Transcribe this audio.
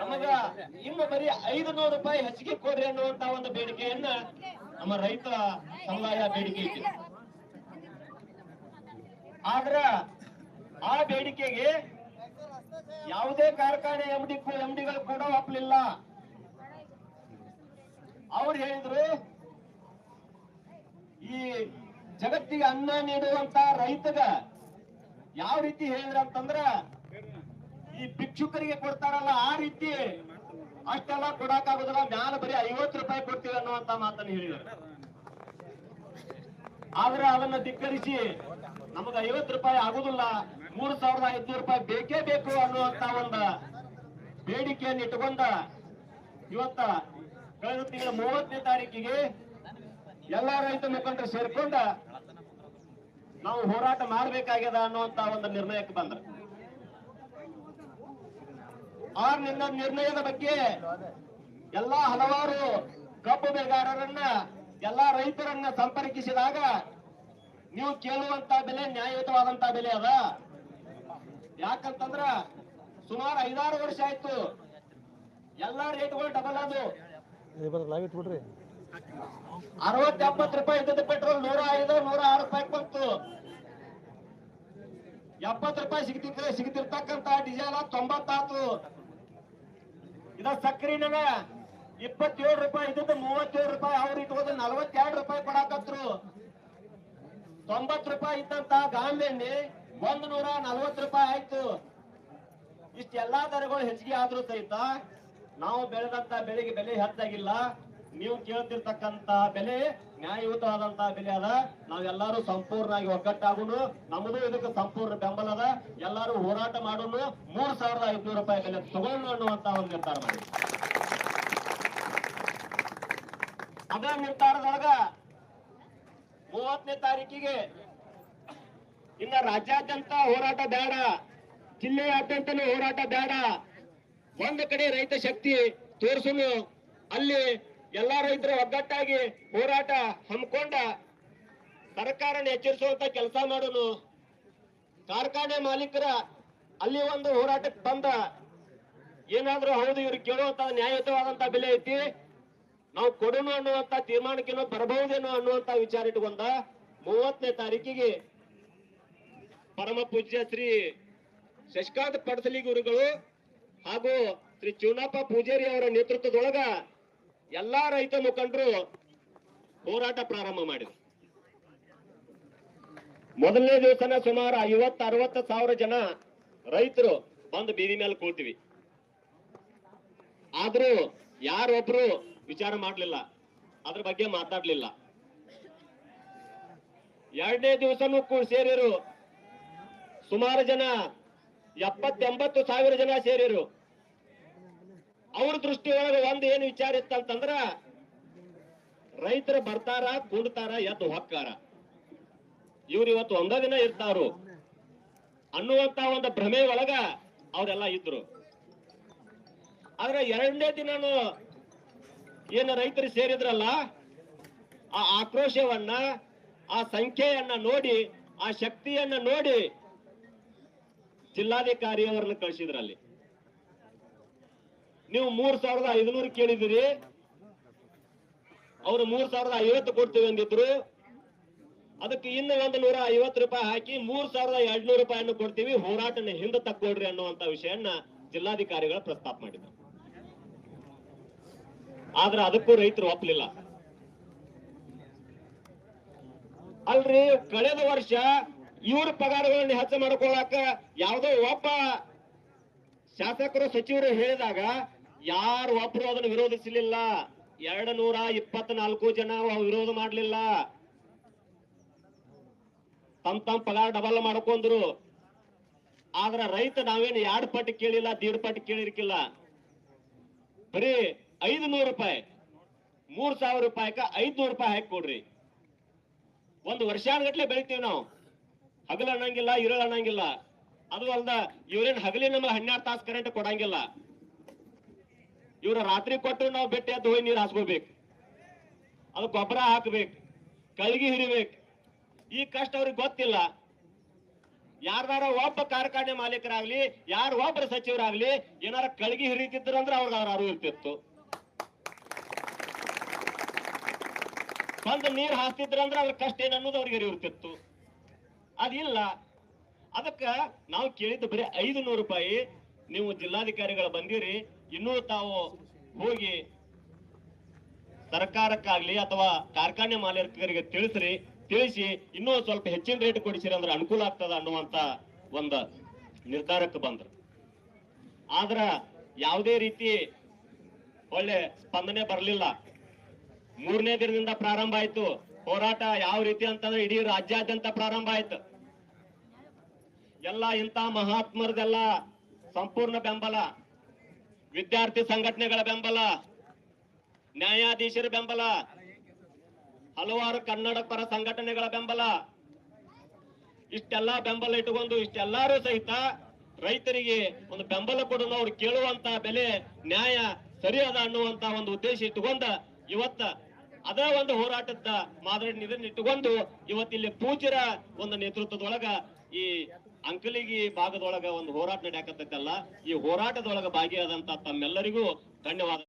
ನಮಗ ನಿಮ್ಮ ಬರೀ ಐದು ನೂರು ರೂಪಾಯಿ ಹೆಚ್ಚಿಗೆ ಕೊಡ್ರಿ ಅನ್ನುವಂತ ಒಂದು ಬೇಡಿಕೆಯನ್ನ ನಮ್ಮ ರೈತ ಸಮುದಾಯ ಬೇಡಿಕೆ ಇದೆ. ಆದ್ರ ಆ ಬೇಡಿಕೆಗೆ ಯಾವುದೇ ಕಾರ್ಖಾನೆ ಎಂಡಿ ಎಂಡಿಗಳು ಕೂಡ ಒಪ್ಪಲಿಲ್ಲ ಅವ್ರು ಹೇಳಿದ್ರು, ಈ ಜಗತ್ತಿಗೆ ಅನ್ನ ನೀಡುವಂತ ರೈತಗ ಯಾವ ರೀತಿ ಹೇಳಿದ್ರ ಅಂತಂದ್ರ ಈ ಭಿಕ್ಷುಕರಿಗೆ ಕೊಡ್ತಾರಲ್ಲ ಆ ರೀತಿ ಅಷ್ಟೆಲ್ಲ ಕೊಡಕ್ಕಾಗೋದಿಲ್ಲ. ಮ್ಯಾಲ ಬರೀ ಐವತ್ತು ರೂಪಾಯಿ ಕೊಡ್ತೀವಿ ಅನ್ನುವಂತ ಮಾತನ್ನು ಹೇಳಿದರು ಆದ್ರೆ ಅದನ್ನ ಧಿಕ್ಕರಿಸಿ ನಮಗ ಐವತ್ತು ರೂಪಾಯಿ ಆಗುದಿಲ್ಲ. ಮೂರ್ ಸಾವಿರದ ಐದ್ನೂರು ರೂಪಾಯಿ ಬೇಕೇ ಬೇಕು ಅನ್ನುವಂತ ಒಂದು ಬೇಡಿಕೆಯನ್ನು ಇಟ್ಟುಕೊಂಡ ಇವತ್ತ ಕಳೆದ ತಿಂಗಳ ಮೂವತ್ತನೇ ತಾರೀಕಿಗೆ ಎಲ್ಲಾ ರೈತ ಮುಖಂಡರು ಸೇರ್ಕೊಂಡ ನಾವು ಹೋರಾಟ ಮಾಡಬೇಕಾಗ್ಯದ ಅನ್ನುವಂತ ಒಂದು ನಿರ್ಣಯಕ್ಕೆ ಬಂದ್ರು. ಆ ನಿನ್ನ ನಿರ್ಣಯದ ಬಗ್ಗೆ ಎಲ್ಲಾ ಹಲವಾರು ಕಬ್ಬು ಬೆಳೆಗಾರರನ್ನ ಎಲ್ಲಾ ರೈತರನ್ನ ಸಂಪರ್ಕಿಸಿದಾಗ ನೀವು ಕೇಳುವಂತ ಬೆಲೆ ನ್ಯಾಯಯುತವಾದಂತ ಬೆಲೆ ಅದ. ಯಾಕಂತಂದ್ರ ಸುಮಾರು ಐದಾರು ವರ್ಷ ಆಯ್ತು ಎಲ್ಲಾ ರೇಟ್ಗಳು ಡಬಲ್ ಅದು ಅರವತ್ ಎಪ್ಪತ್ತು ರೂಪಾಯಿ ಇದ್ದದ ಪೆಟ್ರೋಲ್ ನೂರ ಐದು ನೂರ ಆರು ರೂಪಾಯಿ ಬಂತು. ಎಪ್ಪತ್ತು ರೂಪಾಯಿ ಸಿಗ್ತಿದ್ರೆ ಸಿಗ್ತಿರ್ತಕ್ಕಂತ ಡೀಸೆಲ್ ತೊಂಬತ್ತಾತು. ಇದ ಸಕ್ರಿನ ಇಪ್ಪತ್ತೇಳು ರೂಪಾಯಿ, ಇದ್ದದ್ದು ಮೂವತ್ತೇಳು ರೂಪಾಯಿ, ಅವ್ರು ಇಟ್ಕೋದು ನಲವತ್ತೆರಡು ರೂಪಾಯಿ ಕೊಡಾಕತ್ರು. ತೊಂಬತ್ತು ರೂಪಾಯಿ ಇದ್ದಂತ ಗಾಂಬೆಣ್ಣೆ ಒಂದ್ ನೂರ ನಲವತ್ತು ರೂಪಾಯಿ ಆಯ್ತು. ಇಷ್ಟೆಲ್ಲಾ ದರಗಳು ಹೆಚ್ಚಿಗೆ ಆದ್ರೂ ಸಹಿತ ನಾವು ಬೆಳೆದಂತ ಬೆಳೆಗೆ ಬೆಲೆ ಹೆಚ್ಚಾಗಿಲ್ಲ. ನೀವು ಕೇಳ್ತಿರ್ತಕ್ಕಂತ ಬೆಲೆ ನ್ಯಾಯಯುತವಾದಂತಹ ಬೆಲೆ ಅದ. ನಾವೆಲ್ಲರೂ ಸಂಪೂರ್ಣವಾಗಿ ಒಗ್ಗಟ್ಟಾಗುನು ನಮ್ಮದು ಇದಕ್ಕೆ ಸಂಪೂರ್ಣ ಬೆಂಬಲ ಅದ. ಎಲ್ಲರೂ ಹೋರಾಟ ಮಾಡೋನು ಮೂರ್ ಸಾವಿರದ ಐದ್ನೂರು ರೂಪಾಯಿ ಬೆಲೆ ತಗೊಂಡು ಅನ್ನುವಂತ ಒಂದು ನಿರ್ಧಾರ ಮಾಡಿ ಅದ ನಿರ್ಧಾರದೊಳಗ ಮೂವತ್ತನೇ ತಾರೀಕಿಗೆ ಇನ್ನ ರಾಜ್ಯಾದ್ಯಂತ ಹೋರಾಟ ಬೇಡ, ಜಿಲ್ಲೆಯಾದ್ಯಂತನೂ ಹೋರಾಟ ಬೇಡ. ಒಂದು ಕಡೆ ರೈತ ಶಕ್ತಿ ತೋರಿಸುನು, ಅಲ್ಲಿ ಎಲ್ಲಾ ರೈತರು ಒಗ್ಗಟ್ಟಾಗಿ ಹೋರಾಟ ಹಮ್ಮಿಕೊಂಡ ಸರ್ಕಾರನ ಎಚ್ಚರಿಸುವಂತ ಕೆಲಸ ಮಾಡೋನು. ಕಾರ್ಖಾನೆ ಮಾಲೀಕರ ಅಲ್ಲಿ ಒಂದು ಹೋರಾಟಕ್ಕೆ ಬಂದ ಏನಾದ್ರೂ ಹೌದು, ಇವ್ರು ಕೇಳುವಂತ ನ್ಯಾಯಯುತವಾದಂತ ಬೆಲೆ ಐತಿ. ನಾವು ಕೊಡೋಣ ಅನ್ನುವಂತ ತೀರ್ಮಾನಕ್ಕೇನೋ ಬರಬಹುದೇನೋ ಅನ್ನುವಂತ ವಿಚಾರ ಇಟ್ಟುಕೊಂಡ ಮೂವತ್ತನೇ ತಾರೀಕಿಗೆ ಪರಮ ಪೂಜ್ಯ ಶ್ರೀ ಶಶಿಕಾಂತ್ ಪಡಸಲಿ ಗುರುಗಳು ಹಾಗೂ ಶ್ರೀ ಚೂನಪ್ಪ ಪೂಜಾರಿ ಅವರ ನೇತೃತ್ವದೊಳಗ ಎಲ್ಲಾ ರೈತ ಮುಖಂಡರು ಹೋರಾಟ ಪ್ರಾರಂಭ ಮಾಡಿದ್ರು. ಮೊದಲನೇ ದಿವಸನ ಸುಮಾರು ಐವತ್ತು, ಅರವತ್ತು ಸಾವಿರ ಜನ ರೈತರು ಬಂದು ಬೀದಿ ಮೇಲೆ ಕೂಳ್ತೀವಿ ಆದ್ರೂ ಯಾರೊಬ್ರು ವಿಚಾರ ಮಾಡ್ಲಿಲ್ಲ. ಅದ್ರ ಬಗ್ಗೆ ಮಾತಾಡ್ಲಿಲ್ಲ. ಎರಡನೇ ದಿವಸನೂ ಸೇರಿರು. ಸುಮಾರು ಜನ ಎಪ್ಪತ್ತೆಂಬತ್ತು ಸಾವಿರ ಜನ ಸೇರಿರು. ಅವ್ರ ದೃಷ್ಟಿಯೊಳಗ ಒಂದ್ ಏನ್ ವಿಚಾರ ಇತ್ತಂತಂದ್ರ, ರೈತರು ಬರ್ತಾರ, ಕೂಡ್ತಾರ, ಎದ್ದು ಹೊಕ್ಕಾರ. ಇವ್ರು ಇವತ್ತು ಒಂದ ದಿನ ಇರ್ತಾರು ಅನ್ನುವಂತ ಒಂದು ಭ್ರಮೆ ಒಳಗ ಅವರೆಲ್ಲ ಇದ್ರು. ಆದ್ರೆ ಎರಡನೇ ದಿನನು ಏನು ರೈತರು ಸೇರಿದ್ರಲ್ಲ, ಆ ಆಕ್ರೋಶವನ್ನ, ಆ ಸಂಖ್ಯೆಯನ್ನ ನೋಡಿ, ಆ ಶಕ್ತಿಯನ್ನ ನೋಡಿ ಜಿಲ್ಲಾಧಿಕಾರಿಯವರನ್ನು ಕಳಿಸಿದ್ರಲ್ಲಿ. ನೀವು ಮೂರ್ ಸಾವಿರದ ಐದುನೂರು ಕೇಳಿದಿರಿ ಅವರು ಮೂರ್ ಸಾವಿರದ ಐವತ್ತು ಕೊಡ್ತೀವಿ ಅಂದಿದ್ರು. ಅದಕ್ಕೆ ಇನ್ನು ಒಂದು ನೂರ ಐವತ್ತು ರೂಪಾಯಿ ಹಾಕಿ ಮೂರ್ ಸಾವಿರದ ಎರಡ್ನೂರು ರೂಪಾಯಿಯನ್ನು ಕೊಡ್ತೀವಿ. ಹೋರಾಟನ ಹಿಂದೆ ತಕ್ಕೊಡ್ರಿ ಅನ್ನುವಂತ ವಿಷಯನ್ನ ಜಿಲ್ಲಾಧಿಕಾರಿಗಳು ಪ್ರಸ್ತಾಪ ಮಾಡಿದ್ರು. ಆದ್ರೆ ಅದಕ್ಕೂ ರೈತರು ಒಪ್ಪಲಿಲ್ಲ ಅಲ್ರಿ, ಕಳೆದ ವರ್ಷ ಇವ್ರ ಪಗಾರಗಳನ್ನ ಹೆಚ್ಚು ಮಾಡ್ಕೊಳಕ ಯಾವುದೋ ಒಬ್ಬ ಶಾಸಕರು, ಸಚಿವರು ಹೇಳಿದಾಗ ಯಾರು ಒಬ್ರು ಅದನ್ನು ವಿರೋಧಿಸಲಿಲ್ಲ? ಎರಡು ನೂರ ಇಪ್ಪತ್ನಾಲ್ಕು ಜನ ವಿರೋಧ ಮಾಡಲಿಲ್ಲ. ತಮ್ ತಮ್ ಪಗಾರ ಡಬಲ್ ಮಾಡ್ಕೊಂಡ್ರು. ಆದ್ರ ರೈತ ನಾವೇನು ಎರಡು ಪಟ್ಟು ಕೇಳಿಲ್ಲ, ದೀಡ್ ಪಟ್ಟು ಕೇಳಿರ್ಕಿಲ್ಲ. ಬರೀ ಐದು ನೂರು ರೂಪಾಯಿ, ಮೂರ್ ಸಾವಿರ ರೂಪಾಯಿಕ ಐದ್ನೂರು ರೂಪಾಯಿ ಹಾಕಿ ಕೊಡ್ರಿ. ಒಂದು ವರ್ಷಾನ್ಗಟ್ಲೆ ಬೆಳಿತೀವಿ ನಾವು. ಹಗಲು ಅನ್ನಂಗಿಲ್ಲ ಇರಳು ಅನ್ನಂಗಿಲ್ಲ ಅದು ಅಲ್ದ ಇವ್ರೇನ್ ಹಗಲಿ ನಮಗೆ ಹನ್ನೆರಡು ತಾಸು ಕರೆಂಟ್ ಕೊಡಂಗಿಲ್ಲ. ಇವ್ರ ರಾತ್ರಿ ಕೊಟ್ಟು ನಾವು ಬೆಟ್ಟ ಎದ್ದು ಹೋಗಿ ನೀರು ಹಾಸ್ಕೋಬೇಕು. ಅದು ಗೊಬ್ಬರ ಹಾಕ್ಬೇಕು ಕಳ್ಗಿ ಹಿಡಿಬೇಕು. ಈ ಕಷ್ಟ ಅವ್ರಿಗೆ ಗೊತ್ತಿಲ್ಲ. ಯಾರ್ದಾರ ಒಬ್ಬ ಕಾರ್ಖಾನೆ ಮಾಲೀಕರಾಗ್ಲಿ, ಯಾರ ಒಬ್ಬರ ಸಚಿವರಾಗ್ಲಿ, ಏನಾರ ಕಳಗಿ ಹಿಡಿತಿದ್ರು ಅಂದ್ರೆ ಅವ್ರಿಗೆ ಅವ್ರ ಅರಿವು ಇರ್ತಿತ್ತು. ಬಂದು ನೀರು ಹಾಸ್ತಿದ್ರ ಅಂದ್ರೆ ಅವ್ರ ಕಷ್ಟ ಏನ್ ಅನ್ನೋದು ಅವ್ರಿಗೆ ಅರಿವು ಇರ್ತಿತ್ತು. ಅದಿಲ್ಲ. ಅದಕ್ಕ ನಾವು ಕೇಳಿದ್ದು ಬರೀ ಐದು ನೂರು ರೂಪಾಯಿ, ನೀವು ಜಿಲ್ಲಾಧಿಕಾರಿಗಳು ಬಂದಿರಿ ಇನ್ನೂ ತಾವು ಹೋಗಿ ಸರ್ಕಾರಕ್ಕಾಗ್ಲಿ ಅಥವಾ ಕಾರ್ಖಾನೆ ಮಾಲೀಕರಿಗೆ ತಿಳಿಸ್ರಿ, ತಿಳಿಸಿ ಇನ್ನೂ ಸ್ವಲ್ಪ ಹೆಚ್ಚಿನ ರೇಟ್ ಕೊಡಿಸಿರಿ ಅಂದ್ರೆ ಅನುಕೂಲ ಆಗ್ತದ ಅನ್ನುವಂತ ಒಂದು ನಿರ್ಧಾರಕ್ಕೆ ಬಂದ್ರು. ಆದ್ರ ಯಾವುದೇ ರೀತಿ ಒಳ್ಳೆ ಸ್ಪಂದನೆ ಬರಲಿಲ್ಲ. ಮೂರನೇ ದಿನದಿಂದ ಪ್ರಾರಂಭ ಆಯ್ತು. ಹೋರಾಟ ಯಾವ ರೀತಿ ಅಂತಂದ್ರೆ ಇಡೀ ರಾಜ್ಯಾದ್ಯಂತ ಪ್ರಾರಂಭ ಆಯ್ತು. ಎಲ್ಲ ಇಂಥ ಮಹಾತ್ಮರದೆಲ್ಲ ಸಂಪೂರ್ಣ ಬೆಂಬಲ. ವಿದ್ಯಾರ್ಥಿ ಸಂಘಟನೆಗಳ ಬೆಂಬಲ, ನ್ಯಾಯಾಧೀಶರ ಬೆಂಬಲ, ಹಲವಾರು ಕನ್ನಡ ಪರ ಸಂಘಟನೆಗಳ ಬೆಂಬಲ. ಇಷ್ಟೆಲ್ಲಾ ಬೆಂಬಲ ಇಟ್ಟುಕೊಂಡು ಇಷ್ಟೆಲ್ಲಾರು ಸಹಿತ ರೈತರಿಗೆ ಒಂದು ಬೆಂಬಲ ಕೊಡೋಣ ಅವ್ರು ಕೇಳುವಂತ ಬೆಲೆ, ನ್ಯಾಯ ಸರಿಯಾದ ಅನ್ನುವಂತ ಒಂದು ಉದ್ದೇಶ ಇಟ್ಟುಕೊಂಡ ಇವತ್ತ ಅದೇ ಒಂದು ಹೋರಾಟದ ಮಾದರಿ ಇದನ್ನ ಇಟ್ಟುಕೊಂಡು ಇವತ್ತಿಲ್ಲಿ ಪೂಜರ ಒಂದು ನೇತೃತ್ವದೊಳಗ ಈ ಅಂಕಲಿಗಿ ಭಾಗದೊಳಗ ಒಂದು ಹೋರಾಟ ನಡೆಯಕತ್ತೈತಲ್ಲ ಈ ಹೋರಾಟದೊಳಗ ಭಾಗಿಯಾದಂತ ತಮ್ಮೆಲ್ಲರಿಗೂ ಧನ್ಯವಾದ.